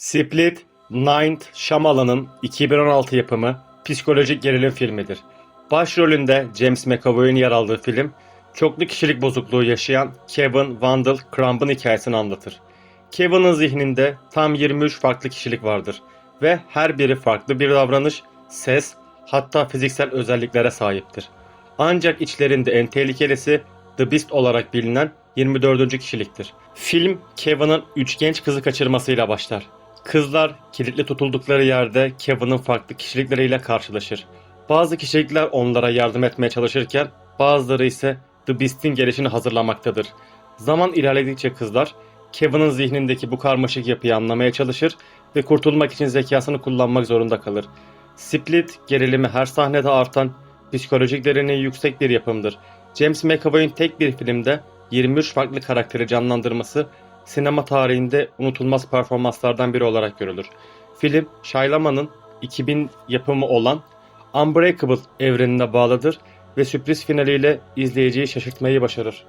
Split, Ninth Shyamalan'ın 2016 yapımı psikolojik gerilim filmidir. Başrolünde James McAvoy'un yer aldığı film, çoklu kişilik bozukluğu yaşayan Kevin Wandel Crumb'ın hikayesini anlatır. Kevin'ın zihninde tam 23 farklı kişilik vardır ve her biri farklı bir davranış, ses, hatta fiziksel özelliklere sahiptir. Ancak içlerinde en tehlikelisi The Beast olarak bilinen 24. kişiliktir. Film Kevin'ın 3 genç kızı kaçırmasıyla başlar. Kızlar kilitli tutuldukları yerde Kevin'ın farklı kişilikleriyle karşılaşır. Bazı kişilikler onlara yardım etmeye çalışırken bazıları ise The Beast'in gelişini hazırlamaktadır. Zaman ilerledikçe kızlar Kevin'ın zihnindeki bu karmaşık yapıyı anlamaya çalışır ve kurtulmak için zekasını kullanmak zorunda kalır. Split gerilimi her sahnede artan, psikolojik derinliği yüksek bir yapımdır. James McAvoy'un tek bir filmde 23 farklı karakteri canlandırması sinema tarihinde unutulmaz performanslardan biri olarak görülür. Film, Shyamalan'ın 2000 yapımı olan Unbreakable evrenine bağlıdır ve sürpriz finaliyle izleyiciyi şaşırtmayı başarır.